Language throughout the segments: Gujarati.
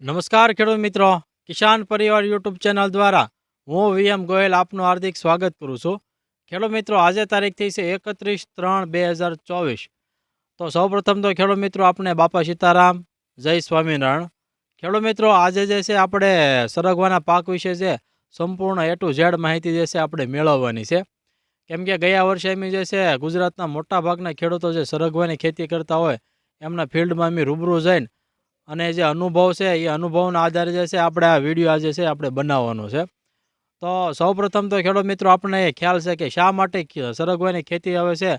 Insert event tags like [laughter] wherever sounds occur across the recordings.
નમસ્કાર ખેડૂત મિત્રો. કિસાન પરિવાર યુટ્યુબ ચેનલ દ્વારા હું વીએમ ગોયલ આપનું હાર્દિક સ્વાગત કરું છું. ખેડૂત મિત્રો, આજે તારીખ થઈ છે એકત્રીસ ત્રણ બે હજાર ચોવીસ. તો સૌપ્રથમ તો ખેડૂત મિત્રો આપણે બાપા સીતારામ, જય સ્વામિનારાયણ. ખેડૂત મિત્રો, આજે જે છે આપણે સરગવાના પાક વિશે છે સંપૂર્ણ એ ટુ ઝેડ માહિતી જે છે આપણે મેળવવાની છે. કેમ કે ગયા વર્ષે અમે જે છે ગુજરાતના મોટા ભાગના ખેડૂતો જે સરગવાની ખેતી કરતા હોય, એમના ફિલ્ડમાં અમે રૂબરૂ જઈને અને જે અનુભવ છે, એ અનુભવના આધારે જે છે, આપણે આ વીડિયો આજે છે, આપણે બનાવવાનો છે. તો સૌપ્રથમ તો ખેડૂત મિત્રો, આપણને એ ખ્યાલ છે કે શા માટે સરગવાની ખેતી હવે છે,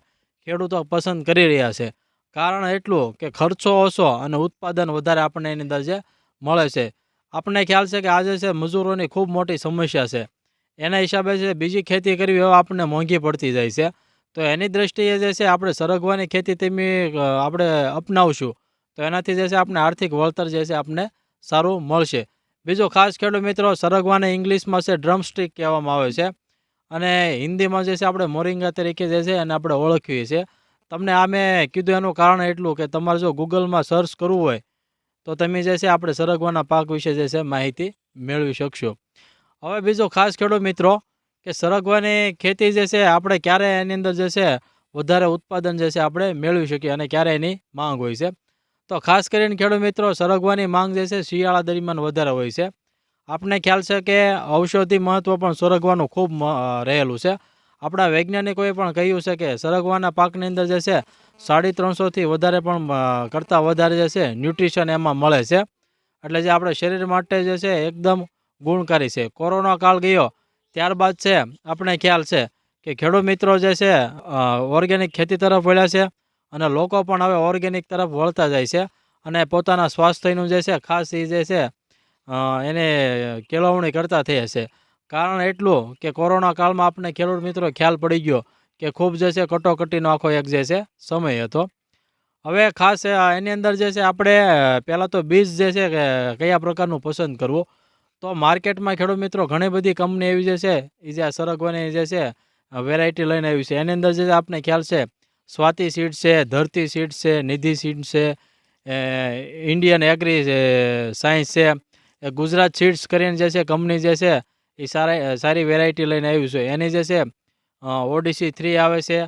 ખેડૂતો પસંદ કરી રહ્યા છે. કારણ એટલું કે ખર્ચો ઓછો અને ઉત્પાદન વધારે આપણને એની અંદર જે મળે છે. આપણને ખ્યાલ છે કે આજે છે, મજૂરોની ખૂબ મોટી સમસ્યા છે. એના હિસાબે છે બીજી ખેતી કરવી હવે આપણને મોંઘી પડતી જાય છે. તો એની દ્રષ્ટિએ જે છે, આપણે સરગવાની ખેતી તેમી આપણે અપનાવશું. તો એનાથી જે છે આપણે આર્થિક વળતર જે છે આપણને સારું મળશે. બીજું ખાસ ખેડૂત મિત્રો સરગવાને ઇંગ્લિશમાં છે ડ્રમસ્ટિક કહેવામાં આવે છે. અને હિન્દીમાં જે છે આપણે મોરિંગા તરીકે જે છે એને આપણે ઓળખીએ છીએ. તમને આ મેં કીધું એનું કારણ એટલું કે તમારે જો ગૂગલમાં સર્ચ કરવું હોય, તો તમે જે છે આપણે સરગવાના પાક વિશે જે છે માહિતી મેળવી શકશો. હવે બીજો ખાસ ખેડૂત મિત્રો કે સરગવાની ખેતી જે છે આપણે ક્યારે એની અંદર જે છે વધારે ઉત્પાદન જે છે આપણે મેળવી શકીએ અને ક્યારે એની માંગ હોય છે. તો ખાસ કરીને ખેડૂત મિત્રો, સરગવાની માંગ જે છે શિયાળા દરમિયાન વધારે હોય છે. આપને ખ્યાલ છે કે ઔષધિ મહત્વ પણ સરગવાનું ખૂબ રહેલું છે. આપણા વૈજ્ઞાનિકોએ પણ કહ્યું છે કે સરગવાના પાકની અંદર જે છે સાડી ત્રણસોથી વધારે પણ કરતાં વધારે જે છે ન્યુટ્રિશન એમાં મળે છે. એટલે જે આપણે શરીર માટે જે છે એકદમ ગુણકારી છે. કોરોના કાળ ગયો ત્યારબાદ છે આપણે ખ્યાલ છે કે ખેડૂત મિત્રો જે છે ઓર્ગેનિક ખેતી તરફ વળ્યા છે. અને લોકો પણ હવે ઓર્ગેનિક તરફ વળતા જાય છે અને પોતાના સ્વાસ્થ્યનું જે છે, ખાસ એ જે છે એને કેળવણી કરતા થયા છે. કારણ એટલું કે કોરોના કાળમાં આપણે ખેડૂત મિત્રો ખ્યાલ પડી ગયો કે ખૂબ જે છે, કટોકટીનો આખો એક જે છે, સમય હતો. હવે ખાસ એની અંદર જે છે, આપણે પહેલાં તો બીજ જે છે, કે કયા પ્રકારનું પસંદ કરવું? તો માર્કેટમાં ખેડૂત મિત્રો ઘણી બધી કંપની એવી જે છે એ જે સરગવાની જે છે વેરાયટી લઈને આવી છે. એની અંદર જે આપણે ખ્યાલ છે સ્વાતિ સીડ છે, ધરતી સીડ છે, નિધિ સીડ છે ઇન્ડિયન એગ્રી સાયન્સ છે. ગુજરાત સીડ્સ કરીને જે છે કંપની જે છે, એ સારા, સારી વેરાયટી લઈને આવ્યું છે. એની જે છે ઓડીસી થ્રી આવે છે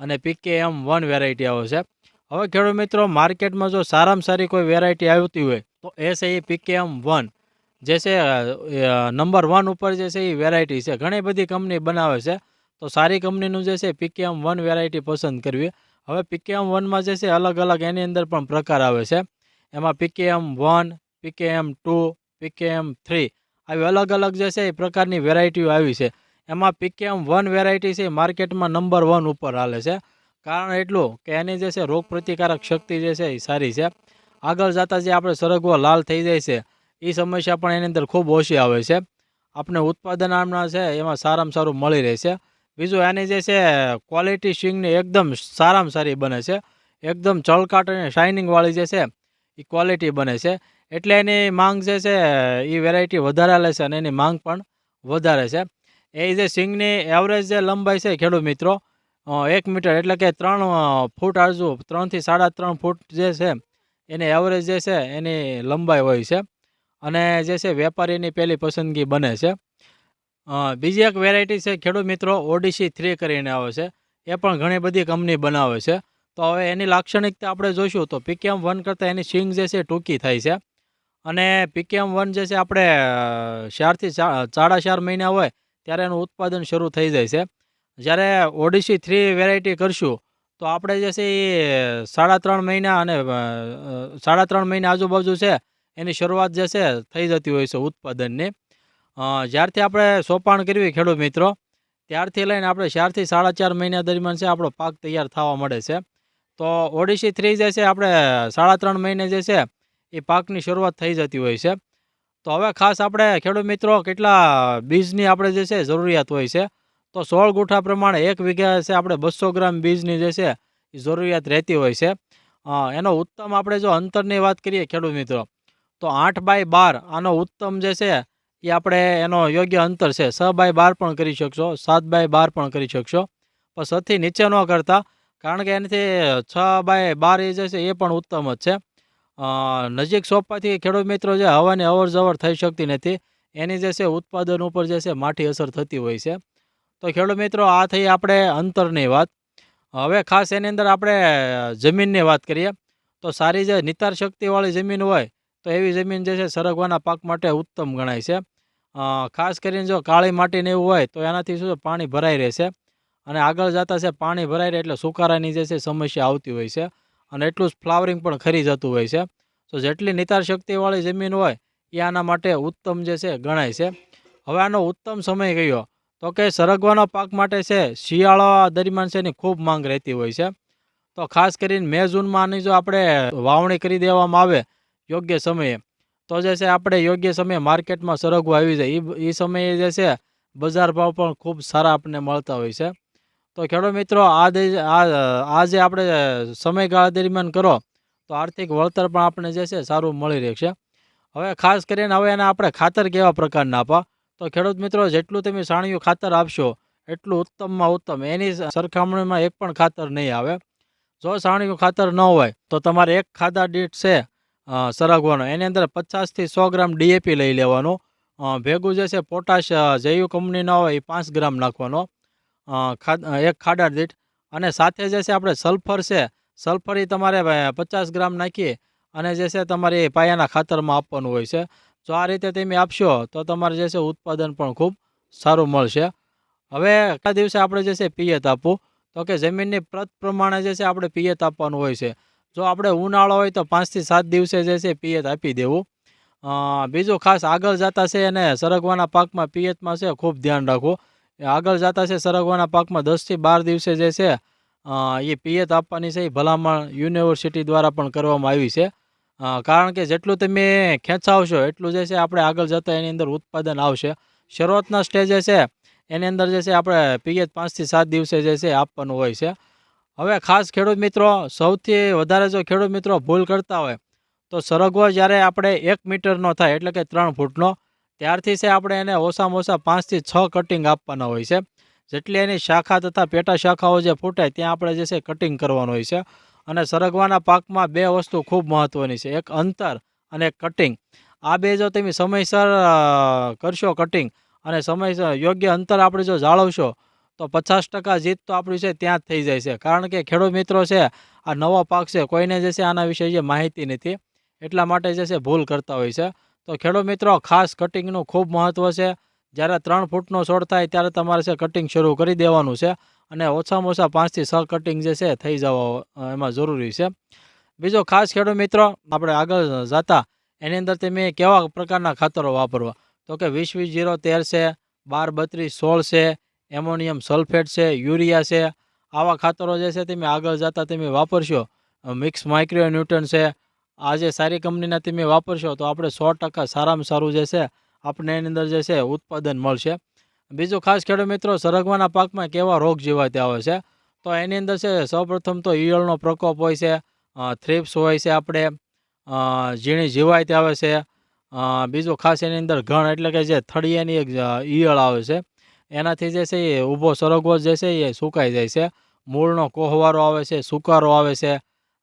અને પીકે એમ વન વેરાયટી આવે છે. હવે ખેડૂત મિત્રો માર્કેટમાં જો સારામાં સારી કોઈ વેરાયટી આવતી હોય, તો એ છે એ પીકે એમ વન જે છે નંબર વન ઉપર જે છે એ વેરાયટી છે. ઘણી બધી કંપની બનાવે છે. તો સારી કંપનીનું જે છે પીકેએમ વન વેરાયટી પસંદ કરવી. હવે પીકેએમ વનમાં જે છે અલગ અલગ એની અંદર પણ પ્રકાર આવે છે. એમાં PKM one, PKM two, PKM three આવી અલગ અલગ જે છે એ પ્રકારની વેરાયટીઓ આવી છે. એમાં પીકેએમ વન વેરાયટી છે માર્કેટમાં નંબર વન ઉપર હાલે છે. કારણ એટલું કે એની જે છે રોગ પ્રતિકારક શક્તિ જે છે એ સારી છે. આગળ જતાં જે આપણે સરગવો લાલ થઈ જાય છે એ સમસ્યા પણ એની અંદર ખૂબ ઓછી આવે છે. આપણે ઉત્પાદન આમના છે એમાં સારામાં સારું મળી રહે છે. બીજું એની જે છે ક્વોલિટી સ્વિંગની એકદમ સારામાં સારી બને છે. એકદમ ચળકાટ અને શાઇનિંગવાળી જે છે એ ક્વોલિટી બને છે. એટલે એની માંગ જે છે એ વેરાયટી વધારે લે છે અને એની માંગ પણ વધારે છે. એ જે સિંગની એવરેજ જે લંબાઈ છે, ખેડૂત મિત્રો એક મીટર એટલે કે ત્રણ ફૂટ આરજુ ત્રણથી સાડા ત્રણ ફૂટ જે છે, એની એવરેજ જે છે, એની લંબાઈ હોય છે. અને જે છે, વેપારીની પહેલી પસંદગી બને છે. બીજી એક વેરાયટી છે ખેડૂત મિત્રો ઓડિસી થ્રી કરીને આવે છે. એ પણ ઘણી બધી કંપની બનાવે છે. તો હવે એની લાક્ષણિકતા આપણે જોઈશું. તો પીકેએમ વન કરતાં એની સ્વિંગ જે છે ટૂંકી થાય છે. અને પીકેએમ વન જે છે આપણે ચારથી સાડા ચાર મહિના હોય ત્યારે એનું ઉત્પાદન શરૂ થઈ જાય છે. જ્યારે ઓડિસી થ્રી વેરાયટી કરશું, તો આપણે જે છે એ સાડા ત્રણ મહિના અને સાડા ત્રણ મહિના આજુબાજુ છે, એની શરૂઆત જે છે થઈ જતી હોય છે ઉત્પાદનની. જ્યારથી આપણે સોપાણ કરવી ખેડૂત મિત્રો, ત્યારથી લઈને આપણે ચારથી સાડા ચાર મહિના દરમિયાન છે આપણો પાક તૈયાર થવા મળે છે. તો ઓડિશી થ્રી જે છે આપણે સાડા ત્રણ મહિને જે છે એ પાકની શરૂઆત થઈ જતી હોય છે. તો હવે ખાસ આપણે ખેડૂત મિત્રો કેટલા બીજની આપણે જે છે જરૂરિયાત હોય છે. તો સોળ ગુઠા પ્રમાણે એક વીઘા છે આપણે બસો ગ્રામ બીજની જે છે એ જરૂરિયાત રહેતી હોય છે. એનો ઉત્તમ આપણે જો અંતરની વાત કરીએ ખેડૂત મિત્રો, તો આઠ બાય બાર આનો ઉત્તમ જે છે એ આપણે એનો યોગ્ય અંતર છે. છ બાય બાર પણ કરી શકશો. સાત બાય બાર પણ કરી શકશો. પણ છથી નીચે ન કરતા, કારણ કે એનાથી છ બાય બાર એ જે છે એ પણ ઉત્તમ જ છે. નજીક સોંપવાથી ખેડૂત મિત્રો જે હવાની અવર જવર થઈ શકતી નથી, એની જે છે ઉત્પાદન ઉપર જે છે માઠી અસર થતી હોય છે. તો ખેડૂત મિત્રો, આ થઈ આપણે અંતરની વાત. હવે ખાસ એની અંદર આપણે જમીનની વાત કરીએ. તો સારી જે નિતાર શક્તિવાળી જમીન હોય તો એવી જમીન જે છે સરગવાના પાક માટે ઉત્તમ ગણાય છે. ખાસ કરીને જો કાળી માટીને એવું હોય તો એનાથી શું પાણી ભરાઈ રહેશે અને આગળ જતાં છે પાણી ભરાઈ રહે એટલે સુકારાની જે છે સમસ્યા આવતી હોય છે. અને એટલું જ ફ્લાવરિંગ પણ ખરી જતું હોય છે. તો જેટલી નિતાર શક્તિવાળી જમીન હોય, એ આના માટે ઉત્તમ જે છે ગણાય છે. હવે આનો ઉત્તમ સમય કયો? તો કે સરગવાના પાક માટે છે, શિયાળા દરમિયાન છે એની ખૂબ માંગ રહેતી હોય છે. તો ખાસ કરીને મે જૂનમાં આની જો આપણે વાવણી કરી દેવામાં આવે યોગ્ય સમયે. તો જે છે આપણે યોગ્ય સમયે માર્કેટમાં સરગવું આવી જાય. એ સમયે જે છે બજાર ભાવ પણ ખૂબ સારા આપણને મળતા હોય છે. તો ખેડૂત મિત્રો, આ આ જે આપણે સમયગાળા દરમિયાન કરો, તો આર્થિક વળતર પણ આપણે જે છે સારું મળી રહેશે. હવે ખાસ કરીને હવે એને આપણે ખાતર કેવા પ્રકારના આપવા? તો ખેડૂત મિત્રો, જેટલું તમે સાણિયું ખાતર આપશો, એટલું ઉત્તમમાં ઉત્તમ. એની સરખામણીમાં એક પણ ખાતર નહીં આવે. જો સાણિયું ખાતર ન હોય, તો તમારે એક ખાધા દીઠ છે સરગવાનો. એની અંદર પચાસથી સો ગ્રામ ડીએપી લઈ લેવાનું. ભેગું જે છે પોટાશ જૈવ કંપનીના હોય એ પાંચ ગ્રામ નાખવાનો. એક ખાડા દીઠ. અને સાથે જે છે આપણે સલ્ફર છે, સલ્ફર એ તમારે પચાસ ગ્રામ નાખીએ. અને જે છે તમારે એ પાયાના ખાતરમાં આપવાનું હોય છે. જો આ રીતે તમે આપશો, તો તમારે જે છે ઉત્પાદન પણ ખૂબ સારું મળશે. હવે આટલા દિવસે આપણે જે છે પિયત આપવું. તો કે જમીનની પ્રત પ્રમાણે જે છે આપણે પિયત આપવાનું હોય છે. જો આપણે ઉનાળો હોય તો પાંચથી સાત દિવસે જે છે પિયત આપી દેવું. બીજું ખાસ આગળ જતા છે અને સરગવાના પાકમાં પિયતમાં છે ખૂબ ધ્યાન રાખવું. આગળ જતા છે સરગવાના પાકમાં દસથી બાર દિવસે જે છે એ પિયત આપવાની છે એ ભલામણ યુનિવર્સિટી દ્વારા પણ કરવામાં આવી છે. કારણ કે જેટલું તમે ખેંચાવશો એટલું જે છે આપણે આગળ જતાં એની અંદર ઉત્પાદન આવશે. શરૂઆતના સ્ટેજે છે, એની અંદર જે છે આપણે પિયત પાંચથી સાત દિવસે જે છે આપવાનું હોય છે. હવે ખાસ ખેડૂત મિત્રો, સૌથી વધારે જો ખેડૂત મિત્રો ભૂલ કરતા હોય, તો સરગવો જ્યારે આપણે એક મીટરનો થાય, એટલે કે ત્રણ ફૂટનો, ત્યારથી છે આપણે એને ઓછામાં ઓછા પાંચથી છ કટિંગ આપવાના હોય છે. જેટલી એની શાખા તથા પેટા શાખાઓ જે ફૂટે ત્યાં આપણે જે છે કટિંગ કરવાનું હોય છે. અને સરગવાના પાકમાં બે વસ્તુ ખૂબ મહત્ત્વની છે, એક અંતર અને એક કટિંગ આ બે જો તમે સમયસર કરશો કટિંગ અને સમયસર, યોગ્ય અંતર આપણે જો જાળવશો તો પચાસ ટકા જીત તો આપણી છે, ત્યાં જ થઈ જાય છે. કારણ કે ખેડૂત મિત્રો છે, આ નવો પાક છે, કોઈને જે છે આના વિશે જે માહિતી નથી. એટલા માટે જે છે ભૂલ કરતા હોય છે. તો ખેડૂત મિત્રો, ખાસ કટિંગનું ખૂબ મહત્ત્વ છે. જ્યારે ત્રણ ફૂટનો છોડ થાય ત્યારે તમારે છે કટિંગ શરૂ કરી દેવાનું છે અને ઓછામાં ઓછા પાંચથી છ કટિંગ જે છે થઈ જવા એમાં જરૂરી છે. બીજો ખાસ ખેડૂત મિત્રો, આપણે આગળ જતા, એની અંદર તમે કેવા પ્રકારના ખાતરો વાપરવા? તો કે વીસ વીસ જીરો તેર છે, બાર બત્રીસ સોળ છે એમોનિયમ સલ્ફેટ છે, યુરિયા છે, આવા ખાતરો જે છે તમે આગળ જતા તમે વાપરશો. મિક્સ માઇક્રો ન્યૂટન છે. આ જે સારી કંપનીના તમે વાપરશો તો આપણે સો ટકા સારામાં સારું જે છે, આપણે એની અંદર જે છે ઉત્પાદન મળશે. બીજું ખાસ ખેડૂત મિત્રો, સરગવાના પાકમાં કેવા રોગ જીવાતી આવે છે? તો એની અંદર છે, સૌપ્રથમ તો ઈયળનો પ્રકોપ હોય છે થ્રિપ્સ હોય છે આપણે ઝીણી ઝીણી તે આવે છે બીજું ખાસ એની અંદર ઘણ એટલે કે જે થળિયાની એક ઈયળ આવે છે. એનાથી જે છે એ ઊભો સરગવો જે છે એ સુકાઈ જાય છે. મૂળનો કોહવારો આવે છે, સુકારો આવે છે.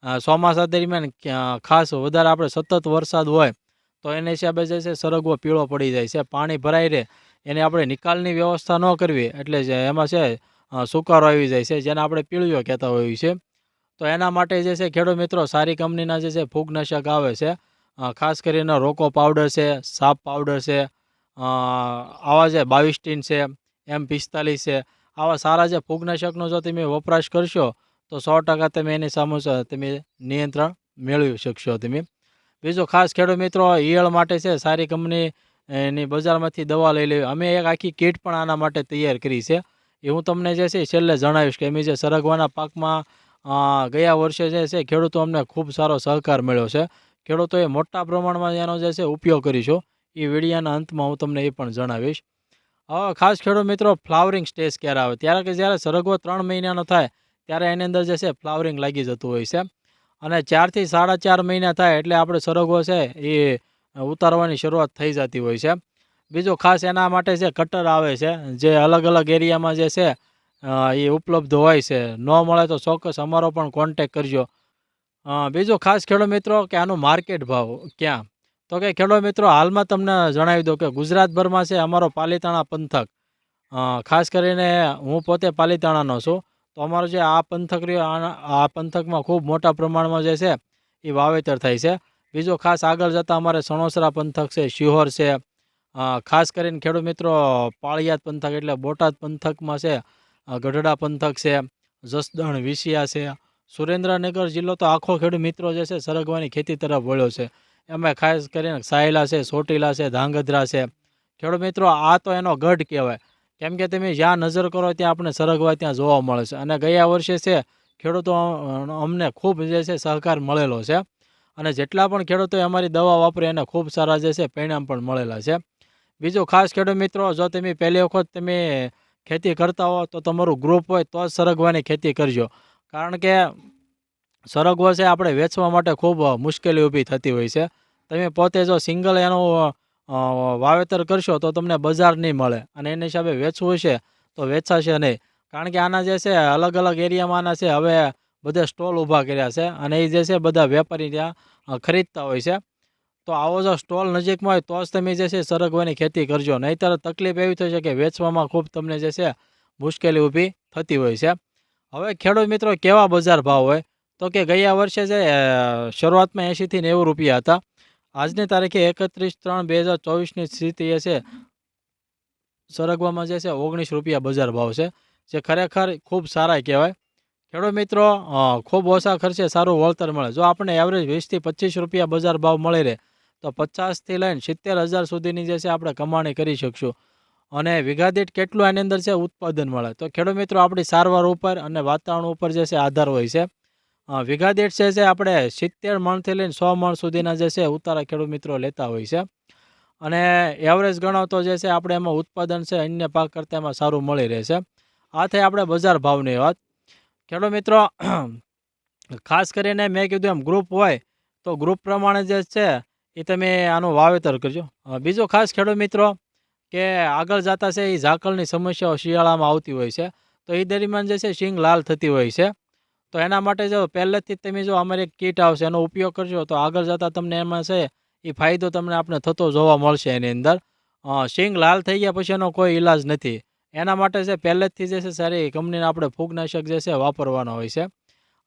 ચોમાસા દરમિયાન ખાસ વધારે આપણે સતત વરસાદ હોય તો એને હિસાબે જે છે સરગવો પીળો પડી જાય છે. પાણી ભરાઈ રહે એને આપણે નિકાલની વ્યવસ્થા ન કરવી એટલે એમાં છે સુકારો આવી જાય છે જેને આપણે પીળીઓ કહેતા હોઈએ છીએ. તો એના માટે જે છે ખેડૂત મિત્રો સારી કંપનીના જે છે ફૂગનાશક આવે છે. ખાસ કરીને રોકો પાવડર છે, સાપ પાવડર છે આવા જે બાવીસ્ટીન છે એમ પિસ્તાલીસ છે. આવા સારા જે ફૂગનાશકનો જો તમે વપરાશ કરશો, તો સો ટકા તમે એની સામે તમે નિયંત્રણ મેળવી શકશો તમે. બીજો ખાસ ખેડૂત મિત્રો, ઈયળ માટે છે, સારી કંપની એની બજારમાંથી દવા લઈ લેવી. અમે એક આખી કીટ પણ આના માટે તૈયાર કરી છે. એ હું તમને જે છે છેલ્લે જણાવીશ કે અમે જે સરગવાના પાકમાં ગયા વર્ષે જે છે, ખેડૂતો અમને ખૂબ સારો સહકાર મળ્યો છે. ખેડૂતોએ મોટા પ્રમાણમાં એનો જે છે ઉપયોગ કરીશું. એ વિડીયાના અંતમાં હું તમને એ પણ જણાવીશ. હવે ખાસ ખેડૂત મિત્રો ફ્લાવરિંગ સ્ટેજ ક્યારે આવે? ત્યારે કે જ્યારે સરગવો ત્રણ મહિનાનો થાય, ત્યારે એની અંદર જે છે ફ્લાવરિંગ લાગી જતું હોય છે. અને ચારથી સાડા ચાર મહિના થાય એટલે આપણે સરગવો છે, એ ઉતારવાની શરૂઆત થઈ જતી હોય છે. બીજું ખાસ એના માટે છે કટર આવે છે, જે અલગ અલગ એરિયામાં જે છે એ ઉપલબ્ધ હોય છે. ન મળે તો ચોક્કસ અમારો પણ કોન્ટેક કરજો. બીજું ખાસ ખેડૂત મિત્રો, કે આનું માર્કેટ ભાવ ક્યાં? તો કે ખેડૂત મિત્રો, હાલમાં તમને જણાવી દઉં કે ગુજરાતભરમાં છે અમારો પાલીતાણા પંથક. ખાસ કરીને હું પોતે પાલીતાણાનો છું. તો અમારો જે આ પંથક રહ્યો આ પંથકમાં ખૂબ મોટા પ્રમાણમાં જે છે, એ વાવેતર થાય છે. બીજો ખાસ આગળ જતાં અમારે સણોસરા પંથક છે, શિહોર છે. ખાસ કરીને ખેડૂત મિત્રો, પાળિયાદ પંથક એટલે બોટાદ પંથકમાં છે ગઢડા પંથક છે, જસદણ, વિસિયા છે. સુરેન્દ્રનગર જિલ્લો તો આખો ખેડૂત મિત્રો જે છે, સરગવાની ખેતી તરફ વળ્યો છે. એમાં ખાસ કરીને સાયલા છે ચોટીલા છે, ધાંગધ્રા છે. ખેડૂત મિત્રો, આ તો એનો ગઢ કહેવાય. કેમ કે તમે જ્યાં નજર કરો ત્યાં આપણે સરગવા ત્યાં જોવા મળે છે. અને ગયા વર્ષે છે, ખેડૂતો અમને ખૂબ જે છે સહકાર મળેલો છે. અને જેટલા પણ ખેડૂતોએ અમારી દવા વાપરી એને ખૂબ સારા જે છે પરિણામ પણ મળેલા છે. બીજું ખાસ ખેડૂત મિત્રો, જો તમે પહેલી વખત તમે ખેતી કરતા હો તો તમારું ગ્રુપ હોય તો જ સરગવાની ખેતી કરજો. કારણ કે સરગવો છે આપણે વેચવા માટે ખૂબ મુશ્કેલી ઊભી થતી હોય છે. તમે પોતે જો સિંગલ એનું વાવેતર કરશો તો તમને બજાર નહીં મળે અને એને હિસાબે વેચવું છે તો વેચાશે નહીં. કારણ કે આના જે છે અલગ અલગ એરિયામાં આના છે હવે બધે સ્ટોલ ઊભા કર્યા છે અને એ જે છે બધા વેપારી ત્યાં ખરીદતા હોય છે. તો આવો જો સ્ટોલ નજીકમાં હોય તો જ તમે જે છે સરગવાની ખેતી કરજો. નહીંતર તકલીફ એવી થશે કે વેચવામાં ખૂબ તમને જે છે મુશ્કેલી ઊભી થતી હોય છે. હવે ખેડૂત મિત્રો કેવા બજાર ભાવ હોય? તો કે ગયા વર્ષે જે શરૂઆતમાં એંશીથી નેવું રૂપિયા હતા. આજની તારીખે એકત્રીસ ત્રણ બે હજાર ચોવીસની સ્થિતિ એ છે, સરગવામાં જે છે ઓગણીસ રૂપિયા બજાર ભાવ છે, જે ખરેખર ખૂબ સારા કહેવાય. ખેડૂત મિત્રો ખૂબ ઓછા ખર્ચે સારું વળતર મળે. જો આપણે એવરેજ વીસથી પચીસ રૂપિયા બજાર ભાવ મળી રહે, તો પચાસથી લઈને સિત્તેર હજાર સુધીની જે છે આપણે કમાણી કરી શકશું. અને વીઘા કેટલું આની અંદર છે ઉત્પાદન મળે. તો ખેડૂત મિત્રો, આપણી સારવાર ઉપર અને વાતાવરણ ઉપર જે છે આધાર હોય છે. વીઘા દીઠ છે જે આપણે સિત્તેર મણથી લઈને સો મણ સુધીના જે છે ઉતારા ખેડૂત મિત્રો લેતા હોય છે. અને એવરેજ ગણો તો જે છે આપણે એમાં ઉત્પાદન છે અન્ય પાક કરતાં એમાં સારું મળી રહેશે આ થઈ આપણે બજાર ભાવની વાત. ખેડૂત મિત્રો, [clears throat] ખાસ કરીને મેં કીધું એમ ગ્રુપ હોય તો ગ્રુપ પ્રમાણે જે છે એ તમે આનું વાવેતર કરજો. બીજો ખાસ ખેડૂત મિત્રો કે આગળ જતા છે એ ઝાકળની સમસ્યાઓ શિયાળામાં આવતી હોય છે. તો એ દરમિયાન જે છે શીંગ લાલ થતી હોય છે. તો એના માટે જો પહેલેથી તમે જો અમારી એક કીટ આવશે, એનો ઉપયોગ કરશો તો આગળ જતાં તમને એમાં છે, એ ફાયદો તમને આપણે થતો જોવા મળશે એની અંદર. સિંગ લાલ થઈ ગયા પછી એનો કોઈ ઈલાજ નથી. એના માટે છે, પહેલેથી જે છે, સારી કંપનીના આપણે ફૂગનાશક જે છે, વાપરવાનો હોય છે.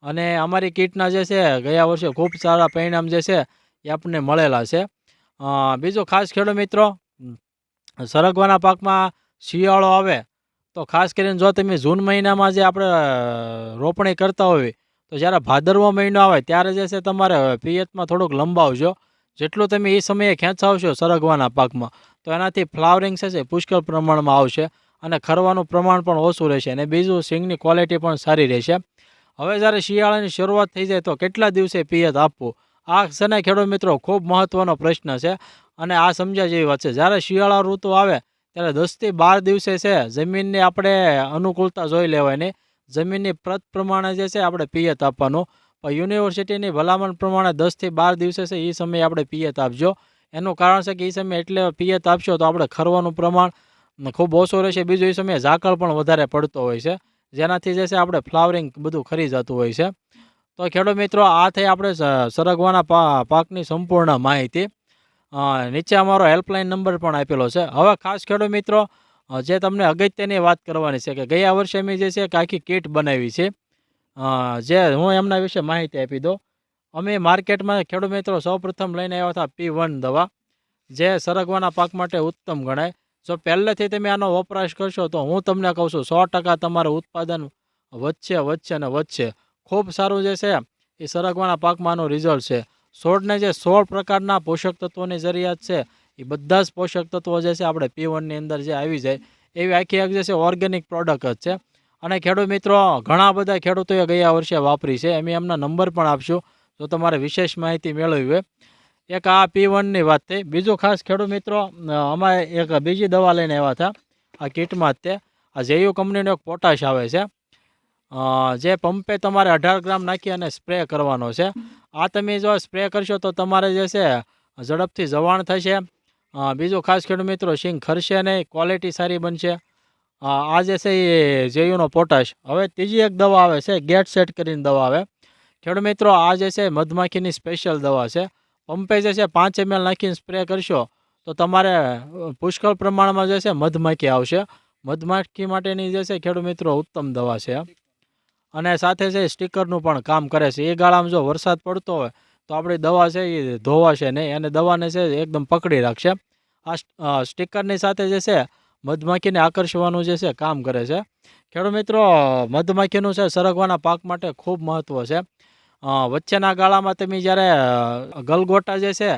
અને અમારી કીટના જે છે, ગયા વર્ષે ખૂબ સારા પરિણામ જે છે, એ આપણને મળેલા છે. બીજો ખાસ ખેડૂત મિત્રો સરગવાના પાકમાં શિયાળો આવે તો ખાસ કરીને જો તમે જૂન મહિનામાં જે આપણે રોપણી કરતા હોય, તો જ્યારે ભાદરવો મહિનો આવે, ત્યારે જે છે તમારે પિયતમાં થોડુંક લંબાવજો. જેટલું તમે એ સમયે ખેંચાવશો સરગવાના પાકમાં, તો એનાથી ફ્લાવરિંગ છે પુષ્કળ પ્રમાણમાં આવશે અને ખરવાનું પ્રમાણ પણ ઓછું રહેશે અને બીજું સિંગની ક્વોલિટી પણ સારી રહેશે. હવે જ્યારે શિયાળાની શરૂઆત થઈ જાય, તો કેટલા દિવસે પિયત આપવું? આ છે ને ખેડૂત મિત્રો, ખૂબ મહત્ત્વનો પ્રશ્ન છે અને આ સમજ્યા જેવી વાત છે. જ્યારે શિયાળા ઋતુ આવે ત્યારે દસથી બાર દિવસે છે, જમીનની આપણે અનુકૂળતા જોઈ લેવાની. જમીનની પ્રત પ્રમાણે જે છે, આપણે પિયત આપવાનું પણ યુનિવર્સિટીની ભલામણ પ્રમાણે દસથી બાર દિવસે છે એ સમયે આપણે પિયત આપજો એનું કારણ છે કે એ સમયે એટલે પિયત આપશો તો આપણે ખરવાનું પ્રમાણ ખૂબ ઓછું રહેશે. બીજું એ સમયે ઝાકળ પણ વધારે પડતો હોય છે. જેનાથી જે છે, આપણે ફ્લાવરિંગ બધું ખરી જતું હોય છે. તો ખેડૂત મિત્રો, આ થઈ આપણે સરગવાના પાકની સંપૂર્ણ માહિતી. નીચે અમારો હેલ્પલાઇન નંબર પણ આપેલો છે. હવે ખાસ ખેડૂત મિત્રો જે તમને અગત્યની વાત કરવાની છે કે ગયા વર્ષે અમે જે છે એક આખી કીટ બનાવી છે. જે હું એમના વિશે માહિતી આપી દઉં. અમે માર્કેટમાં ખેડૂત મિત્રો સૌપ્રથમ લઈને આવ્યા હતા પી વન દવા, જે સરગવાના પાક માટે ઉત્તમ ગણાય. જો પહેલેથી તમે આનો વપરાશ કરશો તો હું તમને કહું છું, સો ટકા તમારું ઉત્પાદન વધશે વધશે ને વધશે. ખૂબ સારું જે છે, એ સરગવાના પાકમાં આનું રિઝલ્ટ છે. છોડને જે સોળ પ્રકારના પોષક તત્વોની જરૂરિયાત છે, એ બધા જ પોષક તત્વો જે છે આપણે પી વનની અંદર જે આવી જાય, એવી આખી એક જે છે ઓર્ગેનિક પ્રોડક્ટ જ છે. અને ખેડૂત મિત્રો, ઘણા બધા ખેડૂતોએ ગયા વર્ષે વાપરી છે, એમ એમના નંબર પણ આપશું, જો તમારે વિશેષ માહિતી મેળવવી હોય. એક આ પી વનની વાત થઈ. બીજું ખાસ ખેડૂત મિત્રો અમે એક બીજી દવા લઈને આવ્યા હતા, આ કીટમાં જ તે. આ જેયુ કંપનીનો એક પોટાશ આવે છે. જે પંપે તમારે અઢાર ગ્રામ નાખી અને સ્પ્રે કરવાનો છે. આ તમે જો સ્પ્રે કરશો તો તમારે જે છે, ઝડપથી જવાણ થશે. બીજું ખાસ ખેડૂત મિત્રો, સિંગ ખરશે નહીં ક્વોલિટી સારી બનશે. આ જે છે એ જેયુનો પોટાશ હવે ત્રીજી એક દવા આવે છે, ગેટ સેટ કરીને દવા આવે. ખેડૂત મિત્રો, આ જે છે મધમાખીની સ્પેશિયલ દવા છે. પંપે જે છે પાંચ એમએલ નાખીને સ્પ્રે કરશો, તો તમારે પુષ્કળ પ્રમાણમાં જે છે મધમાખી આવશે. મધમાખી માટેની જે છે ખેડૂત મિત્રો, ઉત્તમ દવા છે. અને સાથે છે, સ્ટીકરનું પણ કામ કરે છે. એ ગાળામાં જો વરસાદ પડતો હોય, તો આપણી દવા છે એ ધોવાશે નહીં. અને દવાને છે, એકદમ પકડી રાખશે. આ સ્ટીકરની સાથે જે છે, મધમાખીને આકર્ષવાનું જે છે, કામ કરે છે. ખેડૂત મિત્રો, મધમાખીનું છે, સરગવાના પાક માટે ખૂબ મહત્ત્વ છે. વચ્ચેના ગાળામાં તમે જ્યારે ગલગોટા જે છે,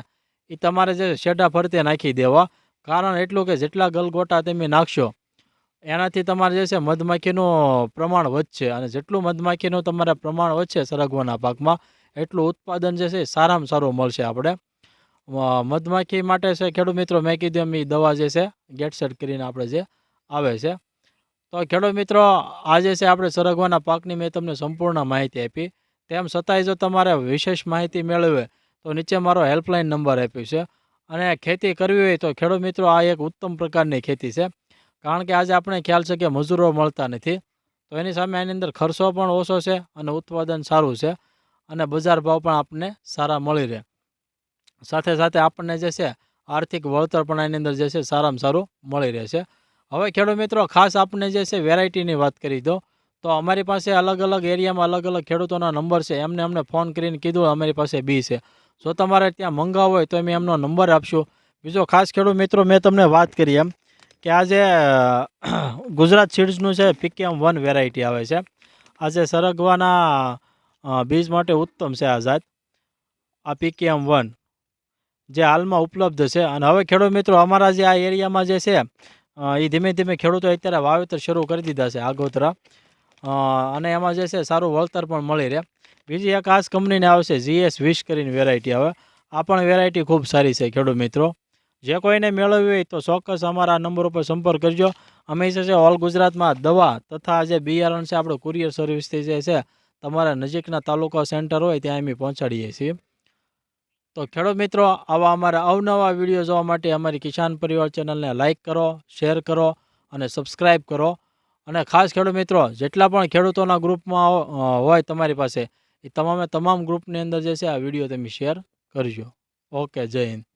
એ તમારે જે શેઢા ફરતે નાખી દેવા. કારણ એટલું કે જેટલા ગલગોટા તમે નાખશો એનાથી તમારે જે છે મધમાખીનું પ્રમાણ વધશે અને જેટલું મધમાખીનું તમારે પ્રમાણ વધશે સરગવાના પાકમાં, એટલું ઉત્પાદન જે છે સારામાં સારું મળશે આપણે. મધમાખી માટે છે ખેડૂત મિત્રો, મેં કીધું એમ દવા જે છે ગેટ સેટ કરીને આપણે જે આવે છે. તો ખેડૂત મિત્રો, આ જે છે આપણે સરગવાના પાકની મેં તમને સંપૂર્ણ માહિતી આપી. તેમ છતાંય જો તમારે વિશેષ માહિતી મેળવે, તો નીચે મારો હેલ્પલાઇન નંબર આપ્યો છે. અને ખેતી કરવી હોય તો ખેડૂત મિત્રો, આ એક ઉત્તમ પ્રકારની ખેતી છે. કારણ કે આજે આપણે ખ્યાલ છે કે મજૂરો મળતા નથી. તો એની સામે એની અંદર ખર્ચો પણ ઓછો છે અને ઉત્પાદન સારું છે અને બજાર ભાવ પણ આપણને સારા મળી રહે. સાથે સાથે આપણને જે છે આર્થિક વળતર પણ એની અંદર જે છે સારામાં સારું મળી રહેશે હવે ખેડૂત મિત્રો, ખાસ આપણને જે છે વેરાયટીની વાત કરી દો. તો અમારી પાસે અલગ અલગ એરિયામાં અલગ અલગ ખેડૂતોના નંબર છે. એમને અમને ફોન કરીને કીધું, અમારી પાસે બી છે. જો તમારે ત્યાં મંગાવવો હોય તો અમે એમનો નંબર આપશું. બીજો ખાસ ખેડૂત મિત્રો, મેં તમને વાત કરી એમ. કે આ જે ગુજરાત સીડ્સનું છે પીકેએમ વન વેરાયટી આવે છે. આ જે સરગવાના બીજ માટે ઉત્તમ છે આ જાત. આ પીકેએમ વન જે હાલમાં ઉપલબ્ધ છે. અને હવે ખેડૂત મિત્રો, અમારા જે આ એરિયામાં જે છે એ ધીમે ધીમે ખેડૂતો અત્યારે વાવેતર શરૂ કરી દીધા છે આગોતરા. અને એમાં જે છે, સારું વળતર પણ મળી રહે. બીજી એક ખાસ કંપનીને આવશે જીએસ વીસ કરીને વેરાયટી આવે. આ પણ વેરાયટી ખૂબ સારી છે ખેડૂત મિત્રો. જે કોઈને મેળવવી હોય તો ચોક્કસ અમારા નંબર ઉપર સંપર્ક કરજો. અમે જે છે ઓલ ગુજરાતમાં દવા તથા જે બિયારણ છે, આપણે કુરિયર સર્વિસથી જે છે, તમારા નજીકના તાલુકા સેન્ટર હોય ત્યાં અમે પહોંચાડીએ છીએ. તો ખેડૂત મિત્રો, આવા અમારા અવનવા વીડિયો જોવા માટે અમારી કિસાન પરિવાર ચેનલને લાઇક કરો શેર કરો અને સબસ્ક્રાઈબ કરો. અને ખાસ ખેડૂત મિત્રો, જેટલા પણ ખેડૂતોના ગ્રુપમાં હોય તમારી પાસે, એ તમામે તમામ ગ્રુપની અંદર જે છે આ વીડિયો તમે શેર કરજો. ઓકે જય હિન્દ.